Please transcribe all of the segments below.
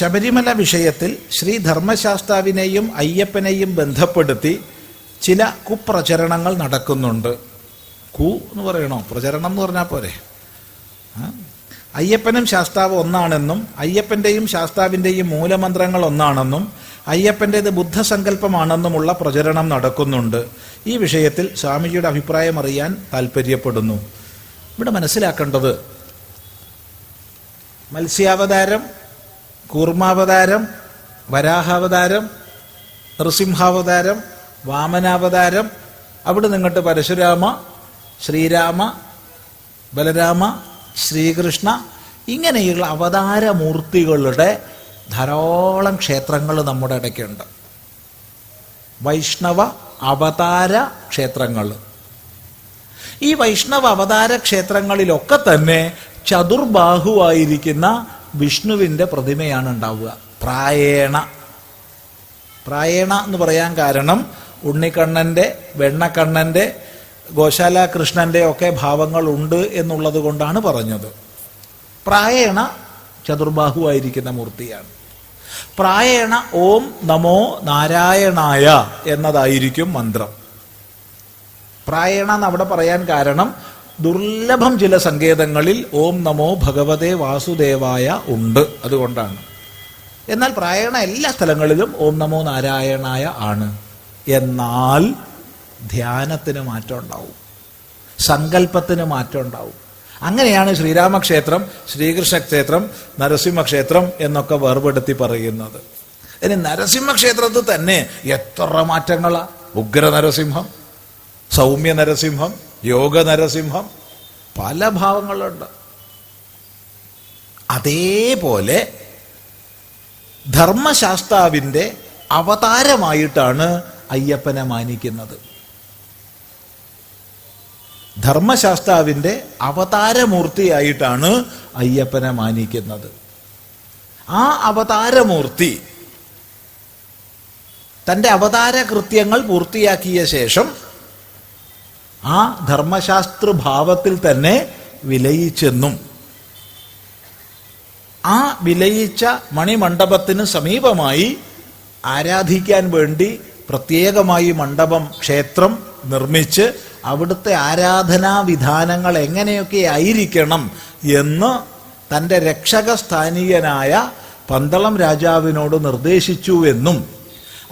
ശബരിമല വിഷയത്തിൽ ശ്രീ ധർമ്മശാസ്താവിനെയും അയ്യപ്പനെയും ബന്ധപ്പെടുത്തി ചില കുപ്രചരണങ്ങൾ നടക്കുന്നുണ്ട്. കു എന്ന് പറയണോ? പ്രചരണം എന്ന് പറഞ്ഞാൽ പോരെ. അയ്യപ്പനും ശാസ്താവ് ഒന്നാണെന്നും അയ്യപ്പന്റെയും ശാസ്താവിന്റെയും മൂലമന്ത്രങ്ങൾ ഒന്നാണെന്നും അയ്യപ്പന്റേത് ബുദ്ധസങ്കല്പമാണെന്നുമുള്ള പ്രചരണം നടക്കുന്നുണ്ട്. ഈ വിഷയത്തിൽ സ്വാമിജിയുടെ അഭിപ്രായം അറിയാൻ താല്പര്യപ്പെടുന്നു ഇവിടെ മനസ്സിലാക്കേണ്ടത് മത്സ്യാവതാരം കൂർമാവതാരം വരാഹാവതാരം നൃസിംഹാവതാരം വാമനാവതാരം അവിടെ നിങ്ങട്ട് പരശുരാമ ശ്രീരാമ ബലരാമ ശ്രീകൃഷ്ണ ഇങ്ങനെയുള്ള അവതാരമൂർത്തികളുടെ ധാരാളം ക്ഷേത്രങ്ങൾ നമ്മുടെ ഇടയ്ക്കുണ്ട്. വൈഷ്ണവ അവതാര ക്ഷേത്രങ്ങൾ. ഈ വൈഷ്ണവ അവതാര ക്ഷേത്രങ്ങളിലൊക്കെ തന്നെ ചതുർബാഹുവായിരിക്കുന്ന വിഷ്ണുവിന്റെ പ്രതിമയാണ് ഉണ്ടാവുക. പ്രായേണ. പ്രായേണ എന്ന് പറയാൻ കാരണം ഉണ്ണിക്കണ്ണന്റെ വെണ്ണക്കണ്ണന്റെ ഗോശാല കൃഷ്ണന്റെ ഒക്കെ ഭാവങ്ങൾ ഉണ്ട് എന്നുള്ളത് കൊണ്ടാണ് പറഞ്ഞത്. പ്രായേണ ചതുർബാഹുവായിരിക്കുന്ന മൂർത്തിയാണ്. പ്രായേണ ഓം നമോ നാരായണായ എന്നതായിരിക്കും മന്ത്രം. പ്രായേണ എന്ന് അവിടെ പറയാൻ കാരണം ദുർലഭം ചില സങ്കേതങ്ങളിൽ ഓം നമോ ഭഗവതേ വാസുദേവായ ഉണ്ട്. അതുകൊണ്ടാണ്. എന്നാൽ പ്രായണ എല്ലാ സ്ഥലങ്ങളിലും ഓം നമോ നാരായണായ ആണ്. എന്നാൽ ധ്യാനത്തിന് മാറ്റം ഉണ്ടാവും. സങ്കല്പത്തിന് മാറ്റം ഉണ്ടാവും. അങ്ങനെയാണ് ശ്രീരാമക്ഷേത്രം ശ്രീകൃഷ്ണക്ഷേത്രം നരസിംഹക്ഷേത്രം എന്നൊക്കെ വേർപെടുത്തി പറയുന്നത്. ഇനി നരസിംഹക്ഷേത്രത്തിൽ തന്നെ എത്ര മാറ്റങ്ങളാ? ഉഗ്ര നരസിംഹം സൗമ്യ നരസിംഹം യോഗ നരസിംഹം പല ഭാവങ്ങളുണ്ട് അതേപോലെ ധർമ്മശാസ്താവിന്റെ അവതാരമായിട്ടാണ് അയ്യപ്പനെ മാനിക്കുന്നത്. ധർമ്മശാസ്താവിന്റെ അവതാരമൂർത്തിയായിട്ടാണ് അയ്യപ്പനെ മാനിക്കുന്നത്. ആ അവതാരമൂർത്തി തന്റെ അവതാര കൃത്യങ്ങൾ പൂർത്തിയാക്കിയ ശേഷം ആ ധർമ്മശാസ്ത്ര ഭാവത്തിൽ തന്നെ വിലയിച്ചെന്നും ആ വിലയിച്ച മണിമണ്ഡപത്തിന് സമീപമായി ആരാധിക്കാൻ വേണ്ടി പ്രത്യേകമായി മണ്ഡപം ക്ഷേത്രം നിർമ്മിച്ച് അവിടുത്തെ ആരാധനാ വിധാനങ്ങൾ എങ്ങനെയൊക്കെ ആയിരിക്കണം എന്ന് തന്റെ രക്ഷകസ്ഥാനീയനായ പന്തളം രാജാവിനോട് നിർദ്ദേശിച്ചുവെന്നും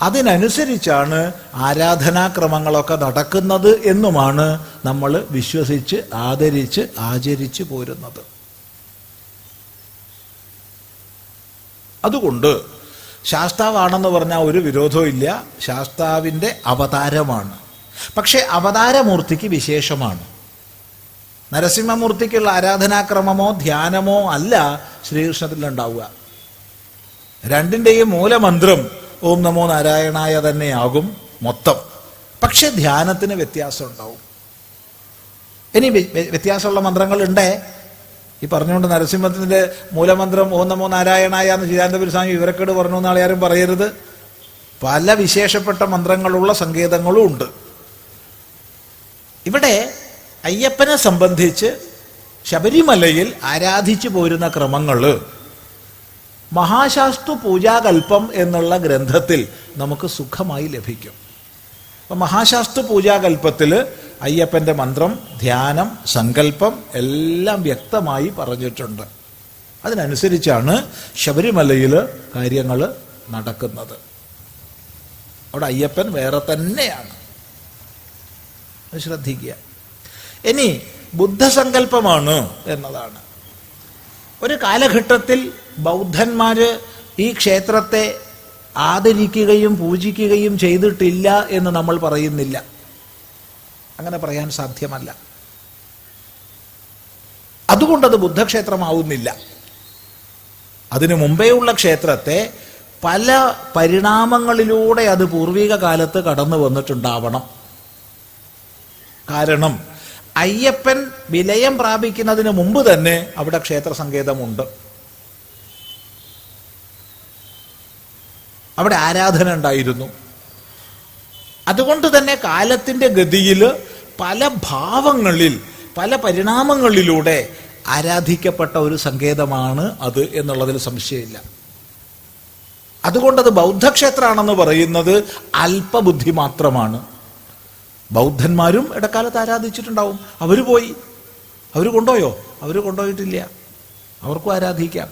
അതിനനുസരിച്ചാണ് ആരാധനാക്രമങ്ങളൊക്കെ നടക്കുന്നത് എന്നുമാണ് നമ്മൾ വിശ്വസിച്ച് ആദരിച്ച് ആചരിച്ച് പോരുന്നത്. അതുകൊണ്ട് ശാസ്താവാണെന്ന് പറഞ്ഞാൽ ഒരു വിരോധവും ഇല്ല ശാസ്താവിന്റെ അവതാരമാണ്. പക്ഷേ അവതാരമൂർത്തിക്ക് വിശേഷമാണ്. നരസിംഹമൂർത്തിക്കുള്ള ആരാധനാക്രമമോ ധ്യാനമോ അല്ല ശ്രീകൃഷ്ണത്തിൽ ഉണ്ടാവുക രണ്ടിന്റെയും മൂലമന്ത്രം ഓം നമോ നാരായണായ തന്നെയാകും മൊത്തം. പക്ഷെ ധ്യാനത്തിന് വ്യത്യാസം ഉണ്ടാവും ഇനി വ്യ- വ്യ- വ്യത്യാസമുള്ള മന്ത്രങ്ങൾ ഉണ്ടേ ഈ പറഞ്ഞുകൊണ്ട് നരസിംഹത്തിന്റെ മൂലമന്ത്രം ഓം നമോ നാരായണായ എന്ന് ചിദാനന്ദപുരി സ്വാമി വിവരക്കേട് പറഞ്ഞു എന്നാൾ ആരും പറയരുത്. പല വിശേഷപ്പെട്ട മന്ത്രങ്ങളുള്ള സങ്കേതങ്ങളും ഉണ്ട്. ഇവിടെ അയ്യപ്പനെ സംബന്ധിച്ച് ശബരിമലയിൽ ആരാധിച്ചു പോരുന്ന ക്രമങ്ങൾ മഹാശാസ്തു പൂജാകൽപ്പം എന്നുള്ള ഗ്രന്ഥത്തിൽ നമുക്ക് സുഖമായി ലഭിക്കും. അപ്പം മഹാശാസ്തു പൂജാകൽപ്പത്തിൽ അയ്യപ്പന്റെ മന്ത്രം ധ്യാനം സങ്കല്പം എല്ലാം വ്യക്തമായി പറഞ്ഞിട്ടുണ്ട്. അതിനനുസരിച്ചാണ് ശബരിമലയിൽ കാര്യങ്ങൾ നടക്കുന്നത്. അവിടെ അയ്യപ്പൻ വേറെ തന്നെയാണ്. ശ്രദ്ധിക്കുക. ഇനി ബുദ്ധസങ്കല്പമാണ് എന്നതാണ്. ഒരു കാലഘട്ടത്തിൽ ബൗദ്ധന്മാർ ഈ ക്ഷേത്രത്തെ ആദരിക്കുകയും പൂജിക്കുകയും ചെയ്തിട്ടില്ല എന്ന് നമ്മൾ പറയുന്നില്ല. അങ്ങനെ പറയാൻ സാധ്യമല്ല. അതുകൊണ്ടത് ബുദ്ധക്ഷേത്രമാവുന്നില്ല. അതിനു മുമ്പേ ഉള്ള ക്ഷേത്രത്തെ പല പരിണാമങ്ങളിലൂടെ അത് പൂർവിക കാലത്ത് കടന്നു വന്നിട്ടുണ്ടാവണം. കാരണം അയ്യപ്പൻ വിലയം പ്രാപിക്കുന്നതിന് മുമ്പ് തന്നെ അവിടെ ക്ഷേത്ര സങ്കേതമുണ്ട് അവിടെ ആരാധന ഉണ്ടായിരുന്നു. അതുകൊണ്ട് തന്നെ കാലത്തിന്റെ ഗതിയിൽ പല ഭാവങ്ങളിൽ പല പരിണാമങ്ങളിലൂടെ ആരാധിക്കപ്പെട്ട ഒരു സങ്കേതമാണ് അത് എന്നുള്ളതിൽ സംശയമില്ല. അതുകൊണ്ടത് ബൗദ്ധക്ഷേത്രമാണെന്ന് പറയുന്നത് അല്പബുദ്ധി മാത്രമാണ്. ബൗദ്ധന്മാരും ഇടക്കാലത്ത് ആരാധിച്ചിട്ടുണ്ടാവും. അവർ പോയി. അവർ കൊണ്ടുപോയോ? അവർ കൊണ്ടുപോയിട്ടില്ല. അവർക്കും ആരാധിക്കാം.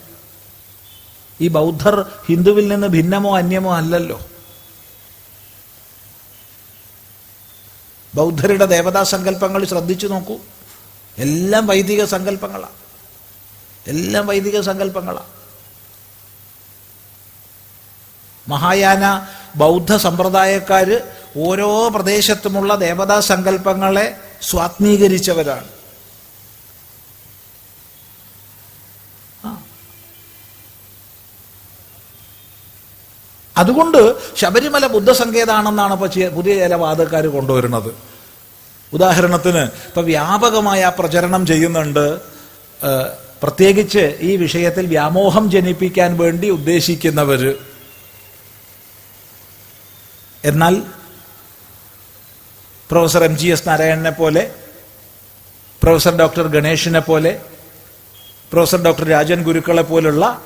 ഈ ബൗദ്ധർ ഹിന്ദുവിൽ നിന്ന് ഭിന്നമോ അന്യമോ അല്ലല്ലോ. ബൗദ്ധരുടെ ദേവതാ സങ്കല്പങ്ങൾ ശ്രദ്ധിച്ചു നോക്കൂ. എല്ലാം വൈദിക സങ്കല്പങ്ങളാണ് എല്ലാം വൈദിക സങ്കല്പങ്ങളാണ് മഹായാന ബൗദ്ധ സമ്പ്രദായക്കാര് ഓരോ പ്രദേശത്തുമുള്ള ദേവതാ സങ്കല്പങ്ങളെ സ്വാത്മീകരിച്ചവരാണ്. അതുകൊണ്ട് ശബരിമല ബുദ്ധസങ്കേതാണെന്നാണ് ഇപ്പൊ പുതിയ ചില വാദക്കാർ കൊണ്ടുവരുന്നത്. ഉദാഹരണത്തിന് ഇപ്പൊ വ്യാപകമായ പ്രചരണം ചെയ്യുന്നുണ്ട് പ്രത്യേകിച്ച് ഈ വിഷയത്തിൽ വ്യാമോഹം ജനിപ്പിക്കാൻ വേണ്ടി ഉദ്ദേശിക്കുന്നവര്. എന്നാൽ പ്രൊഫസർ എം ജി എസ് നാരായണനെ പോലെ പ്രൊഫസർ ഡോക്ടർ ഗണേഷിനെ പോലെ പ്രൊഫസർ ഡോക്ടർ രാജൻ ഗുരുക്കളെ പോലുള്ള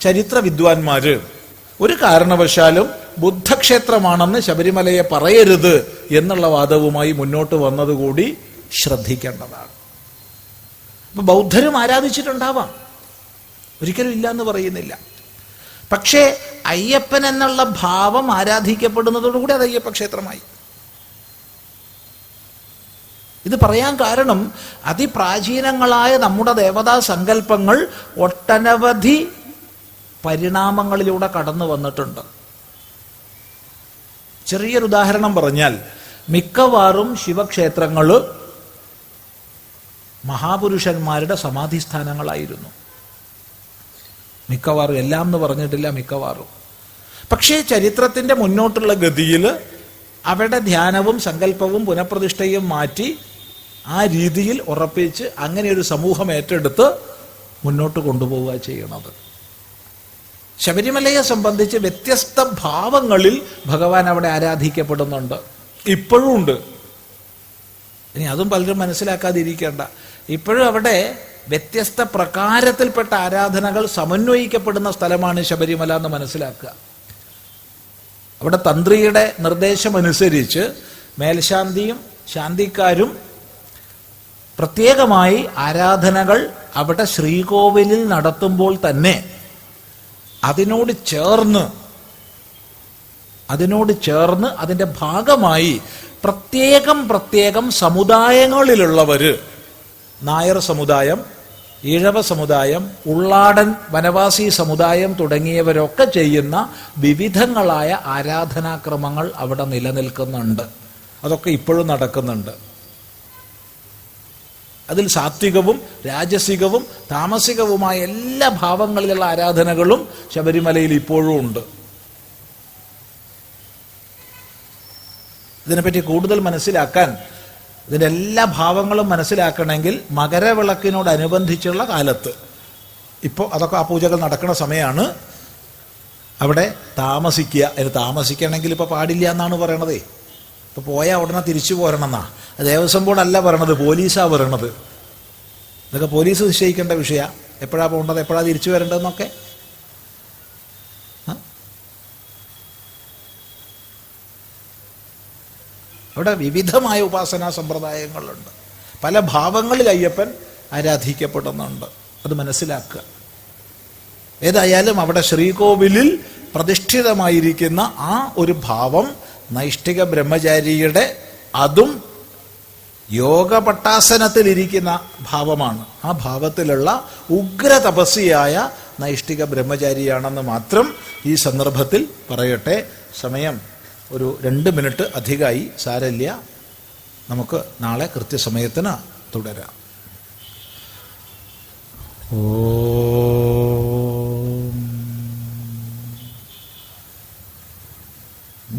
ചരിത്ര വിദ്വാൻമാര് ഒരു കാരണവശാലും ബുദ്ധക്ഷേത്രമാണെന്ന് ശബരിമലയെ പറയരുത് എന്നുള്ള വാദവുമായി മുന്നോട്ട് വന്നതുകൂടി ശ്രദ്ധിക്കേണ്ടതാണ്. അപ്പൊ ബൗദ്ധരും ആരാധിച്ചിട്ടുണ്ടാവാം. ഒരിക്കലും ഇല്ല എന്ന് പറയുന്നില്ല. പക്ഷേ അയ്യപ്പൻ എന്നുള്ള ഭാവം ആരാധിക്കപ്പെടുന്നതോടുകൂടി അത് അയ്യപ്പ ക്ഷേത്രമായി. ഇത് പറയാൻ കാരണം അതിപ്രാചീനങ്ങളായ നമ്മുടെ ദേവതാ സങ്കല്പങ്ങൾ ഒട്ടനവധി പരിണാമങ്ങളിലൂടെ കടന്നു വന്നിട്ടുണ്ട്. ചെറിയൊരു ഉദാഹരണം പറഞ്ഞാൽ മിക്കവാറും ശിവക്ഷേത്രങ്ങൾ മഹാപുരുഷന്മാരുടെ സമാധിസ്ഥാനങ്ങളായിരുന്നു. മിക്കവാറും എല്ലാം എന്ന് പറഞ്ഞിട്ടില്ല മിക്കവാറും. പക്ഷേ ചരിത്രത്തിന്റെ മുന്നോട്ടുള്ള ഗതിയിൽ അവരുടെ ധ്യാനവും സങ്കല്പവും പുനഃപ്രതിഷ്ഠയും മാറ്റി ആ രീതിയിൽ ഉറപ്പിച്ച് അങ്ങനെ ഒരു സമൂഹം ഏറ്റെടുത്ത് മുന്നോട്ട് കൊണ്ടുപോവുക ചെയ്യണത്. ശബരിമലയെ സംബന്ധിച്ച് വ്യത്യസ്ത ഭാവങ്ങളിൽ ഭഗവാൻ അവിടെ ആരാധിക്കപ്പെടുന്നുണ്ട്. ഇപ്പോഴും ഉണ്ട്. ഇനി അതും പലരും മനസ്സിലാക്കാതിരിക്കേണ്ട. ഇപ്പോഴും അവിടെ വ്യത്യസ്ത പ്രകാരത്തിൽപ്പെട്ട ആരാധനകൾ സമന്വയിക്കപ്പെടുന്ന സ്ഥലമാണ് ശബരിമല എന്ന് മനസ്സിലാക്കുക. അവിടെ തന്ത്രിയുടെ നിർദ്ദേശമനുസരിച്ച് മേൽശാന്തിയും ശാന്തിക്കാരും പ്രത്യേകമായി ആരാധനകൾ അവിടെ ശ്രീകോവിലിൽ നടത്തുമ്പോൾ തന്നെ അതിനോട് ചേർന്ന് അതിനോട് ചേർന്ന് അതിന്റെ ഭാഗമായി പ്രത്യേകം പ്രത്യേകം സമുദായങ്ങളിലുള്ളവർ നായർ സമുദായം ഈഴവ സമുദായം ഉള്ളാടൻ വനവാസി സമുദായം തുടങ്ങിയവരൊക്കെ ചെയ്യുന്ന വിവിധങ്ങളായ ആരാധനാക്രമങ്ങൾ അവിടെ നിലനിൽക്കുന്നുണ്ട്. അതൊക്കെ ഇപ്പോഴും നടക്കുന്നുണ്ട്. അതിൽ സാത്വികവും രാജസികവും താമസികവുമായ എല്ലാ ഭാവങ്ങളിലുള്ള ആരാധനകളും ശബരിമലയിൽ ഇപ്പോഴും ഉണ്ട്. ഇതിനെപ്പറ്റി കൂടുതൽ മനസ്സിലാക്കാൻ ഇതിന്റെ എല്ലാ ഭാവങ്ങളും മനസ്സിലാക്കണമെങ്കിൽ മകരവിളക്കിനോടനുബന്ധിച്ചുള്ള കാലത്ത്. ഇപ്പോൾ അതൊക്കെ ആ പൂജകൾ നടക്കുന്ന സമയമാണ്. അവിടെ താമസിക്കുക അതിന് താമസിക്കണമെങ്കിൽ ഇപ്പോൾ പാടില്ല എന്നാണ് പറയണതേ. ഇപ്പോൾ പോയാൽ ഉടനെ തിരിച്ചു പോരണം എന്നാ ദേവസ്വം ബോർഡല്ല പറയണത് പോലീസാണ് പറയണത്. ഇതൊക്കെ പോലീസ് നിശ്ചയിക്കേണ്ട വിഷയ. എപ്പോഴാണ് പോകേണ്ടത് എപ്പോഴാ തിരിച്ചു വരേണ്ടതെന്നൊക്കെ? അവിടെ വിവിധമായ ഉപാസനാ സമ്പ്രദായങ്ങളുണ്ട്. പല ഭാവങ്ങളിൽ അയ്യപ്പൻ ആരാധിക്കപ്പെടുന്നുണ്ട്. അത് മനസ്സിലാക്കുക. ഏതായാലും അവിടെ ശ്രീകോവിലിൽ പ്രതിഷ്ഠിതമായിരിക്കുന്ന ആ ഒരു ഭാവം നൈഷ്ഠിക ബ്രഹ്മചാരിയുടെ അതും യോഗ പട്ടാസനത്തിലിരിക്കുന്ന ഭാവമാണ്. ആ ഭാവത്തിലുള്ള ഉഗ്ര തപസ്സിയായ നൈഷ്ഠിക ബ്രഹ്മചാരിയാണെന്ന് മാത്രം ഈ സന്ദർഭത്തിൽ പറയട്ടെ. സമയം ഒരു രണ്ട് മിനിറ്റ് അധികമായി. സാരല്യ നമുക്ക് നാളെ കൃത്യസമയത്തിന് തുടരാം. ഓം